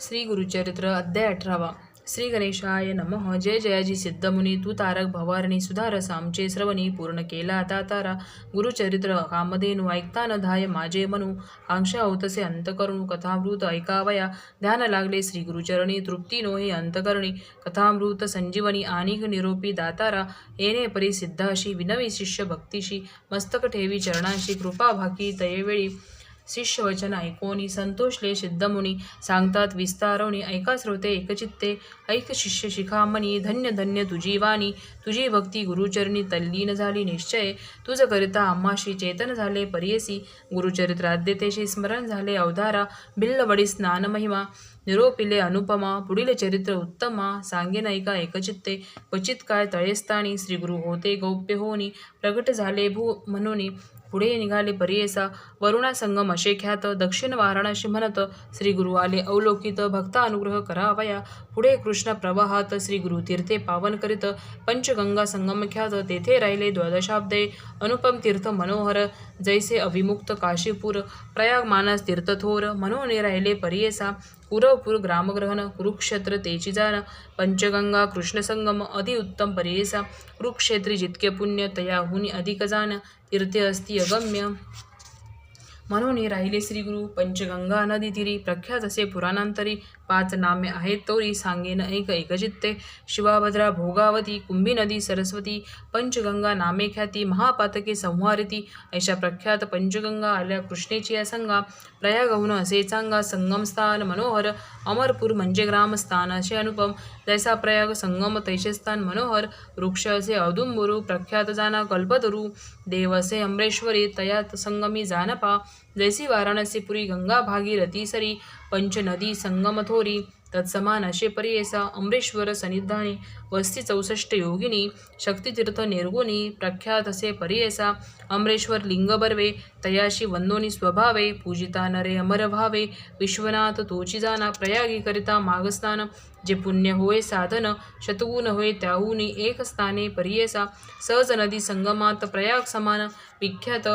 श्री गुरुचरित्र अध्याय अठरावा. श्री गणेशाय नमः. जय जयाजी सिद्धमुनी. तू तारक भवारणी. सुधारस आमचे श्रवणी पूर्ण केला आता तारा. गुरुचरित्र कामधेनु ऐकता न धाय माझे मनू. आंक्षा होतसे अंतकरणू कथामृत ऐकावया. ध्यान लागले श्री गुरुचरणी. तृप्ती नोहे अंतकरणी. कथामृत संजीवनी आणिक निरोपी दातारा. येणे परी सिद्धाशी विनवी शिष्य भक्तीशी मस्तक ठेवी चरणाशी कृपा भाकी तयेवेळी. शिष्यवचन ऐकोनी संतोषले सिद्धमुनी सांगतात विस्तारवणी ऐका श्रोते एकचित्ते ऐक शिष्य शिखामणी धन्य धन्य तुझी वाणी तुझी भक्ती गुरुचरणी तल्लीन झाली निश्चय तुझ करिता आम्हाशी चेतन झाले परियसी गुरुचरित्राद्यतेशी स्मरण झाले अवधारा भिल्लवडी स्नान महिमा निरोपिले अनुपमा पुढील चरित्र उत्तमा सांगेन ऐका एकचित्ते क्वचित काय तळेस्थानी श्रीगुरु होते गौप्य होनी प्रगट झाले भू म्हणून पुढे निघाले परियेसा वरुणा संगम असे ख्यात. दक्षिण वाराणसी म्हणत श्री गुरु आले अवलोकित भक्ता अनुग्रह करावया. पुढे कृष्ण प्रवाहात श्री गुरु तीर्थे पावन करीत. पंचगंगा संगम ख्यात तेथे राहिले द्वादशाब्दे. अनुपम तीर्थ मनोहर जैसे अभिमुक्त काशीपूर. प्रयाग मानस तीर्थथोर मनोने राहिले परियेसा कुरवपूर ग्रामग्रहण कुरुक्षेत्र तेचिजान पंचगंगा कृष्णसंगम अति उत्तम परियेसा कुरुक्षेत्री जितके पुण्य तयाहुनी अधिक जान. तीर्थे अस्ति अगम्य. म्हणून राहिले श्रीगुरु पंचगंगा नदी तिरी प्रख्यात असे पुराणांतरी पाच नामे आहेत. तोरी सांगेन ऐक एकचित्ते शिवाभद्रा भोगावती कुंभी नदी सरस्वती पंचगंगा नामे ख्याती महापातके संहारिती. अशा प्रख्यात पंचगंगा आल्या कृष्णेची या संगा. प्रयागहून असे सांगा संगमस्थान मनोहर. अमरपूर म्हणजे ग्रामस्थान असे अनुपम. जैसा प्रयाग संगम तैसे मनोहर. वृक्ष असे औदुंबुरू प्रख्यात जाना कल्पतरू. देव असे अमरेश्वरी तयात संगमी जानपा. जैसी वाराणसीपुरी गंगा भागीरथी सरी. पंचनदी नदी संगमथोरी तत्समान असे परियेसा अमरेश्वर सनिधानी वस्ती चौसष्ट योगिनी शक्तितीर्थ निर्गुणी प्रख्यात असे परियेसा अमरेश्वर लिंग बर्वे तयाशी वंदोनी स्वभावे पूजिता नरे अमर भावे विश्वनाथ तोची जाना प्रयागी मागस्नान जे पुण्य होय साधन शतगुण होय त्याहूनी एक स्थाने परियेसा सहज नदी संगमात प्रयाग समान विख्यात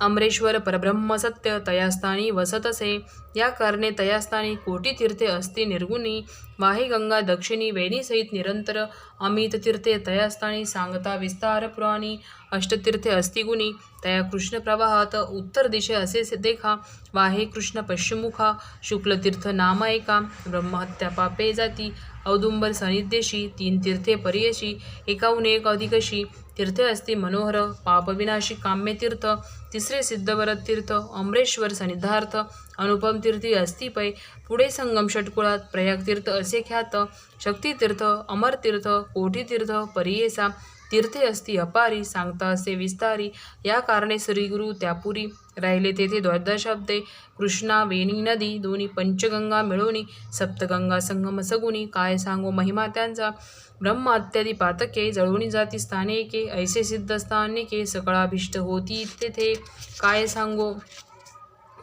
अमरेश्वर परब्रह्म सत्य तयास्थानी वसतसे. या कारणे तयास्थानी कोटी तीर्थे असती निर्गुणी. वाही गंगा दक्षिणी वेणीसहित निरंतर अमित तीर्थे तयास्थानी सांगता विस्तार पुराणी. अष्टतीर्थे अस्तिगुणी तया कृष्ण प्रवाहात उत्तर दिशे असे देखा. वाहे कृष्ण पश्चिमुखा. शुक्लतीर्थ नाम एका ब्रह्महत्या पापे जाती. औदुंबर सानिध्यशी तीन तीर्थे परियशी एकाहून एक अधिकशी तीर्थे असती मनोहर पापविनाशी काम्यतीर्थ तिसरे सिद्धवरत तीर्थ अमरेश्वर सन्निधार्थ अनुपम तीर्थी अस्ति पै पुढे संगम षटकुळात प्रयाग तीर्थ असे ख्यात शक्तितीर्थ अमरतीर्थ कोटीतीर्थ परियेसा तीर्थे असती अपारी सांगता असे विस्तारी. या कारणे श्रीगुरु त्यापुरी राहिले. तेथे द्वादशाब्दे कृष्णा वेणी नदी दोन्ही पंचगंगा मिळवणी सप्तगंगा संगम सगुणी. काय सांगो महिमा त्यांचा? ब्रह्म इत्यादी पातके जळवणी जाती स्थानेके ऐसे सिद्ध स्थानिके सकळाभिष्ट होती तेथे. काय सांगो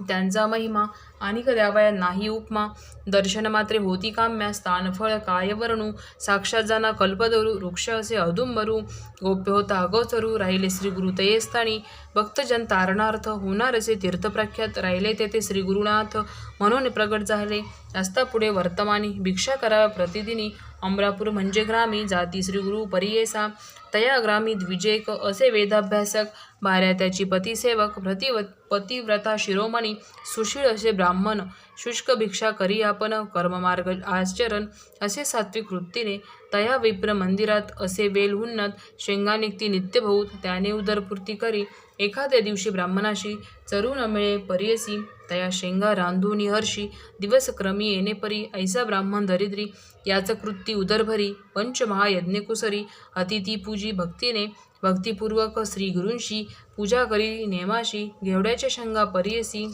त्यांचा महिमा? आणि द्यावया नाही उपमा। दर्शन मात्रे होती काम्या स्थानफळ कायवर्णू साक्षात जाना कल्पदरू वृक्ष असे अधुंबरू। गोप्य होता अगोचरू राहिले श्री गुरु तयेस्थानी भक्तजन तारणार्थ होणार असे तीर्थप्रख्यात राहिले तेथे श्री गुरुनाथ। म्हणून प्रगट झाले। असता पुढे वर्तमानी। भिक्षा कराव्या प्रतिदिनी। अमरापूर म्हणजे ग्रामी। जाती श्री गुरु परियेसा। तया ग्रामी द्विजेक। असे वेदाभ्यासक। भार्या त्याची पतिसेवक। प्रतिव पतिव्रता शिरोमणी। सुशील असे ब्राह्मण। ब्राह्मण शुष्क भिक्षा करी आपण कर्ममार्ग आचरण असे सात्विक वृत्तीने तया विप्र मंदिरात असे वेल उन्नत शेंगा निघती नित्यभूत त्याने उदरपूर्ती करी. एखाद्या दिवशी ब्राह्मणाशी चरू न मिळे परियसी तया शेंगा रांधुनी हर्षी दिवसक्रमी येणेपरी येणे परी. ऐसा ब्राह्मण दरिद्री याच कृती उदरभरी पंचमहायज्ञकुसरी अतिथी पूजी भक्तीने भक्तिपूर्वक श्री गुरूंशी पूजा करी नेमाशी घेवड्याच्या शेंगा परियसी.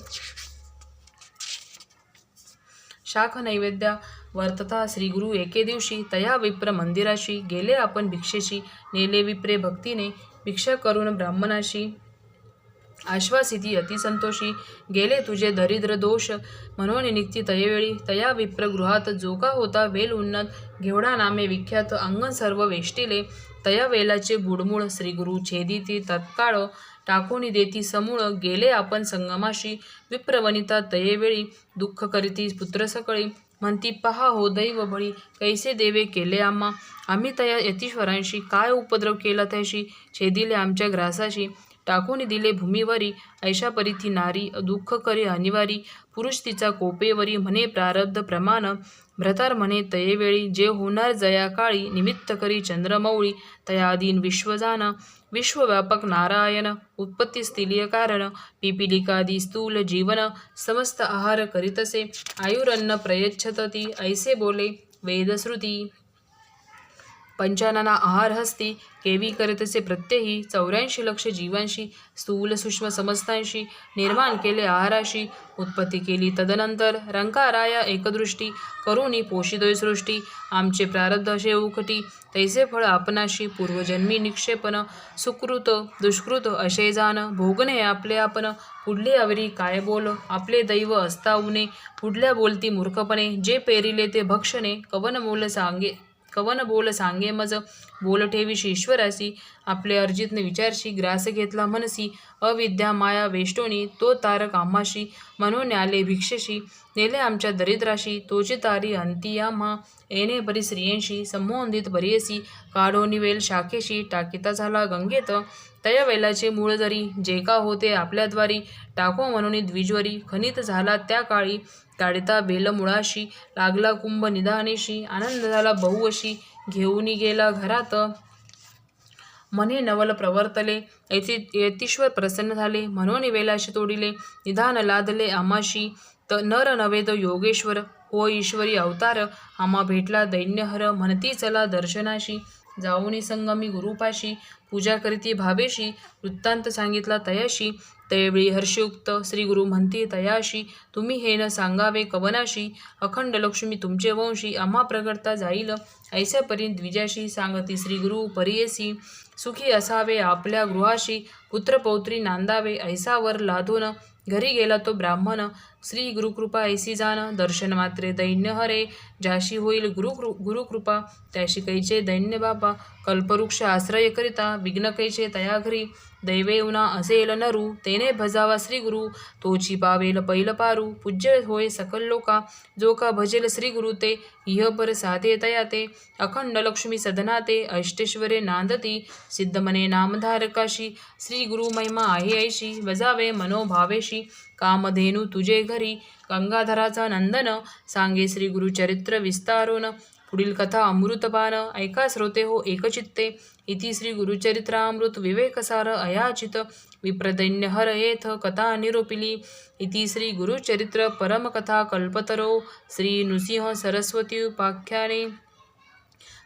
शाख नैवेद्या वर्तता श्रीगुरु एके दिवशी. तया विप्र मंदिराशी गेले आपण भिक्षेशी. नेले विप्रे भक्तीने भिक्षा करून ब्राह्मणाशी. आश्वासिती अतिसंतोषी गेले तुझे दरिद्र दोष. म्हणून निघती तयवेळी. तया विप्रगृहात जोका होता वेल उन्नत. घेवडा नामे विख्यात अंगण सर्व वेष्टिले. तया वेलाचे गुडमूळ श्रीगुरु छेदिती तत्काळ. टाकून देती समूळ. गेले आपण संगमाशी. विप्रवनिता तयेवेळी. दुःख करीती पुत्र सकळी. म्हणती पहा हो दैव बळी. कैसे देवे केले आम्हा? आम्ही तया यतीश्वरांशी. काय उपद्रव केला त्याशी? छेदिले आमच्या ग्रासाशी. टाकून दिले भूमीवरी. ऐशा परी नारी दुःख करी अनिवारी. पुरुष तिचा कोपेवरी म्हणे प्रारब्ध प्रमाण. भ्रतार म्हणे तयेवेळी जे होणार जया काळी निमित्त करी चंद्रमौळी तयादीन विश्वजान. विश्वव्यापक नारायण उत्पत्ती स्थिलीय कारण. पिपिलिकादी स्थूल जीवन समस्त आहार करीतसे. आयुरन्न प्रयच्छत ती ऐसे बोले वेदश्रुती. पंचानना आहार हस्ती केवी करतसे प्रत्ययी चौऱ्याऐंशी लक्ष जीवांशी स्थूल सूक्ष्म समस्तांशी निर्माण केले आहाराशी उत्पत्ती केली. तदनंतर रंकाराया एकदृष्टी करुणी पोषितोय सृष्टी आमचे प्रारब्ध असे उकटी तैसे फळ आपणाशी पूर्वजन्मी निक्षेपन सुकृत दुष्कृत असे जाण भोगणे आपले आपण पुढले अवरी काय बोल आपले दैव असताऊने पुढल्या बोलती मूर्खपणे जे पेरिले ते भक्षणे कवन मोल सांगे कवन बोल सांगे मज. बोल ठेवीशी ईश्वरासी आपले अर्जितने विचारशी ग्रास घेतला मनसी. अविद्या माया वेष्टोनी तो तारक आम्हाशी म्हणून आले भिक्षेशी नेले आमच्या दरिद्राशी. तोचे तारी अंती आम्हा येणे बरी स्त्रियांशी संबोधित बरियसी काढोनी वेल शाखेशी टाकिता झाला गंगेत. तया वेलाचे मूळ जरी जे का होते आपल्याद्वारी टाको म्हणून द्विजवरी खनित झाला त्या काळी. काढिता बेल मुळाशी लागला कुंभ निधानेशी आनंद झाला बहु अशी गेला घरात. मने नवल प्रवर्तले यती यतीश्वर प्रसन्न झाले म्हणून वेलाशी तोडिले निधान लादले आमाशी. त नर नवेद तो योगेश्वर हो ईश्वरी अवतार आम्हा भेटला दैन्यहर म्हणती चला दर्शनाशी. जाऊनी संगमी गुरुपाशी पूजा करीती भावेशी वृत्तांत सांगितला तयाशी. त्यावेळी हर्षयुक्त श्री गुरु म्हणती तयाशी तुम्ही हे न सांगावे कवनाशी. अखंड लक्ष्मी तुमचे वंशी आम्हा प्रगटता जाईल. ऐसा परी द्विजाशी सांगती श्री गुरु परियसी सुखी असावे आपल्या गृहाशी. पुत्रपौत्री नांदावे ऐसावर लादून. घरी गेला तो ब्राह्मण श्री गुरुकृपा ऐसी जाण दर्शन मात्रे दैन्य हरे ज्याशी होईल गुरु गुरुकृपा त्याशी कैचे दैन्य बापा कल्पवृक्ष आश्रय करिता विघ्न कैचे तया घरी दैवे उना असेल नरू तेने भजावा श्री गुरु तोची पावेल पैल पारू पूज्य होय सकल लोका जो का भजेल श्री गुरु ते इह पर साधे तया ते अखंड लक्ष्मी सदना ते अष्टेश्वरे नांदती सिद्धमने नामधारकाशी श्री गुरु महिमा आहे ऐशी बजावे मनोभावेशी कामधेनू तुझे घरी गंगाधराचा नंदन सांगे श्री गुरुचरित्र विस्तारोन पुढील कथा अमृतपान ऐका श्रोते हो एकचित्ते. इति श्री गुरुचरित्रामृत विवेकसार अयाचित. विप्रदैन्य हर येथ कथा निरूपिली. इति श्री गुरुचरित्र परमकथा कल्पतरो. श्री नृसिंह सरस्वती उपाख्याने.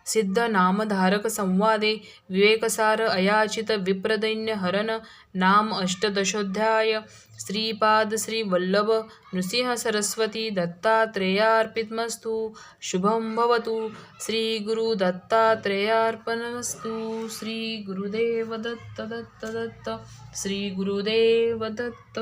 सिद्ध नामधारक संवादे विवेकसार अयाचित विप्रदैन्य हरण नाम अष्टदशोध्याय। श्रीपाद श्रीवल्लभ नृसिंह सरस्वती दत्तात्रेयार्पितमस्तु। शुभं भवतु। श्रीगुरुदत्तात्रेयार्पणमस्तु श्रीगुरुदेवदत्त दत्त दत्त दत्त। दत्त।